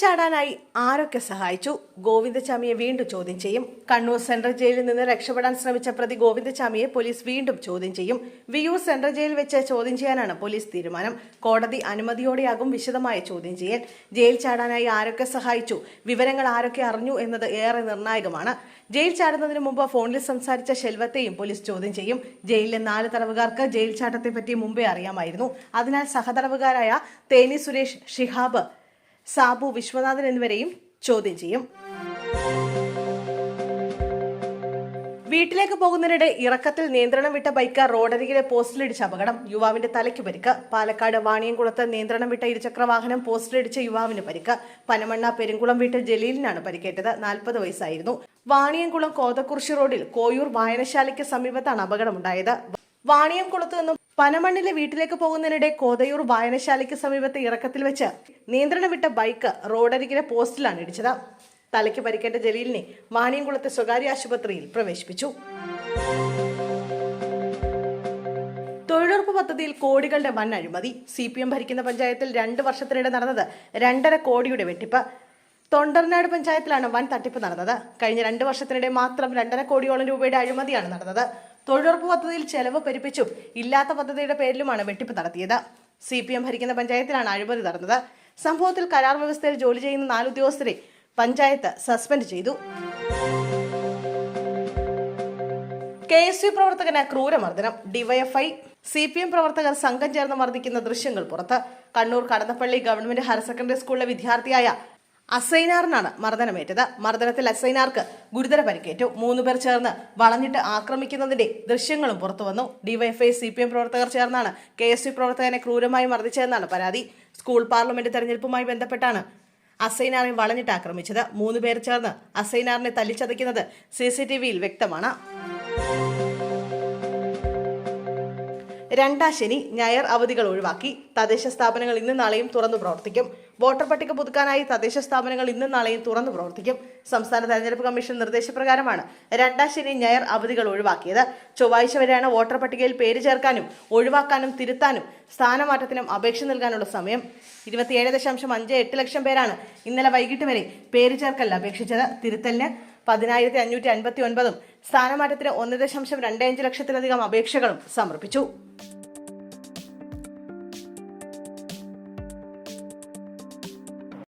ചാടാനായി ആരൊക്കെ സഹായിച്ചു? ഗോവിന്ദചാമിയെ വീണ്ടും ചോദ്യം ചെയ്യും. കണ്ണൂർ സെൻട്രൽ ജയിലിൽ നിന്ന് രക്ഷപ്പെടാൻ ശ്രമിച്ച പ്രതി ഗോവിന്ദചാമിയെ പോലീസ് വീണ്ടും ചോദ്യം ചെയ്യും. വിയൂർ സെൻട്രൽ ജയിൽ വെച്ച് ചോദ്യം ചെയ്യാനാണ് പോലീസ് തീരുമാനം. കോടതി അനുമതിയോടെയാകും വിശദമായ ചോദ്യം ചെയ്യൽ. ജയിൽ ചാടാനായി ആരൊക്കെ സഹായിച്ചു? വിവരങ്ങൾ ആരൊക്കെ അറിഞ്ഞു എന്നത് ഏറെ നിർണായകമാണ്. ജയിൽ ചാടുന്നതിന് മുമ്പ് ഫോണിൽ സംസാരിച്ച ശെൽവത്തെയും പോലീസ് ചോദ്യം ചെയ്യും. ജയിലിലെ നാല് തടവുകാർക്ക് ജയിൽ ചാട്ടത്തെപ്പറ്റി മുമ്പേ അറിയാമായിരുന്നു. അതിനാൽ സഹതടവുകാരായ തേനി സുരേഷ് ഷിഹാബ് സാബു വിശ്വനാഥൻ എന്നിവരെയും ചോദ്യം ചെയ്യും. വീട്ടിലേക്ക് പോകുന്നതിനിടെ ഇറക്കത്തിൽ നിയന്ത്രണം വിട്ട ബൈക്ക് റോഡരികിലെ പോസ്റ്റിലിടിച്ച അപകടം. യുവാവിന്റെ തലയ്ക്ക് പരിക്ക്. പാലക്കാട് വാണിയംകുളത്ത് നിയന്ത്രണം വിട്ട ഇരുചക്ര വാഹനം പോസ്റ്റിലിടിച്ച യുവാവിന് പരിക്ക്. പനമണ്ണ പെരുങ്കുളം വീട്ടിൽ ജലീലിനാണ് പരിക്കേറ്റത്. നാൽപ്പത് വയസ്സായിരുന്നു. വാണിയംകുളം കോതക്കുറിശി റോഡിൽ കോയൂർ വായനശാലയ്ക്ക് സമീപത്താണ് അപകടമുണ്ടായത്. വാണിയംകുളത്ത് നിന്നും പനമണ്ണിലെ വീട്ടിലേക്ക് പോകുന്നതിനിടെ കോതയൂർ വായനശാലയ്ക്ക് സമീപത്തെ ഇറക്കത്തിൽ വെച്ച് നിയന്ത്രണം വിട്ട ബൈക്ക് റോഡരികിലെ പോസ്റ്റിലാണ് ഇടിച്ചത്. തലയ്ക്ക് പരിക്കേറ്റ ജലീലിനെ മാനിയംകുളത്തെ സ്വകാര്യ ആശുപത്രിയിൽ പ്രവേശിപ്പിച്ചു. തൊഴിലുറപ്പ് പദ്ധതിയിൽ കോടികളുടെ വൻ അഴിമതി സി പി എം ഭരിക്കുന്ന പഞ്ചായത്തിൽ രണ്ട് വർഷത്തിനിടെ നടന്നത് രണ്ടര കോടിയുടെ വെട്ടിപ്പ്. തൊണ്ടർനാട് പഞ്ചായത്തിലാണ് വൻ തട്ടിപ്പ് നടന്നത്. കഴിഞ്ഞ രണ്ട് വർഷത്തിനിടെ മാത്രം രണ്ടര കോടിയോളം രൂപയുടെ അഴിമതിയാണ് നടന്നത്. തൊഴിലുറപ്പ് പദ്ധതിയിൽ ചെലവ് പെരുപ്പിച്ചും ഇല്ലാത്ത പദ്ധതിയുടെ പേരിലുമാണ് വെട്ടിപ്പ് നടത്തിയത്. സി പി എം ഭരിക്കുന്ന പഞ്ചായത്തിലാണ് അഴിമതി നടന്നത്. സംഭവത്തിൽ കരാർ വ്യവസ്ഥയിൽ ജോലി ചെയ്യുന്ന നാല് ഉദ്യോഗസ്ഥരെ പഞ്ചായത്ത് സസ്പെൻഡ് ചെയ്തു. കെ എസ് യു പ്രവർത്തകന് ക്രൂരമർദ്ദനം ഡിവൈഎഫ്ഐ. സി പി എം പ്രവർത്തകർ സംഘം ചേർന്ന് മർദ്ദിക്കുന്ന ദൃശ്യങ്ങൾ പുറത്ത്. Kannur Kadannappally government higher secondary സ്കൂളിലെ വിദ്യാർത്ഥിയായ അസൈനാറിനാണ് മർദ്ദനമേറ്റത്. മർദ്ദനത്തിൽ അസൈനാർക്ക് ഗുരുതര പരിക്കേറ്റു. മൂന്നുപേർ ചേർന്ന് വളഞ്ഞിട്ട് ആക്രമിക്കുന്നതിന്റെ ദൃശ്യങ്ങളും പുറത്തുവന്നു ഡിവൈഎഫ്ഐ സി പി എം പ്രവർത്തകർ ചേർന്നാണ് കെ എസ് യു പ്രവർത്തകനെ ക്രൂരമായി മർദ്ദിച്ചതെന്നാണ് പരാതി. സ്കൂൾ പാർലമെന്റ് തെരഞ്ഞെടുപ്പുമായി ബന്ധപ്പെട്ടാണ് അസൈനാറിനെ വളഞ്ഞിട്ട് ആക്രമിച്ചത്. മൂന്നുപേർ ചേർന്ന് അസൈനാറിനെ തല്ലിച്ചതയ്ക്കുന്നത് സി സി ടി വിയിൽ വ്യക്തമാണ്. രണ്ടാം ശനി ഞായർ അവധികൾ ഒഴിവാക്കി. തദ്ദേശ സ്ഥാപനങ്ങൾ ഇന്നും നാളെയും തുറന്നു പ്രവർത്തിക്കും. വോട്ടർ പട്ടിക പുതുക്കാനായി തദ്ദേശ സ്ഥാപനങ്ങൾ ഇന്നും നാളെയും തുറന്നു പ്രവർത്തിക്കും. സംസ്ഥാന തെരഞ്ഞെടുപ്പ് കമ്മീഷൻ നിർദ്ദേശപ്രകാരമാണ് രണ്ടാം ശനി ഞായർ അവധികൾ ഒഴിവാക്കിയത്. ചൊവ്വാഴ്ച വരെയാണ് വോട്ടർ പട്ടികയിൽ പേര് ചേർക്കാനും ഒഴിവാക്കാനും തിരുത്താനും സ്ഥാനമാറ്റത്തിനും അപേക്ഷ നൽകാനുള്ള സമയം. ഇരുപത്തിയേഴ് ദശാംശം അഞ്ച് എട്ട് ലക്ഷം പേരാണ് ഇന്നലെ വൈകിട്ട് വരെ പേര് ചേർക്കലിൽ അപേക്ഷിച്ചത്. തിരുത്തലിന് പതിനായിരത്തി അഞ്ഞൂറ്റി അൻപത്തി ഒൻപതും സ്ഥാനമാറ്റത്തിന് ഒന്ന് ദശാംശം രണ്ട് അഞ്ച് ലക്ഷത്തിലധികം അപേക്ഷകളും സമർപ്പിച്ചു.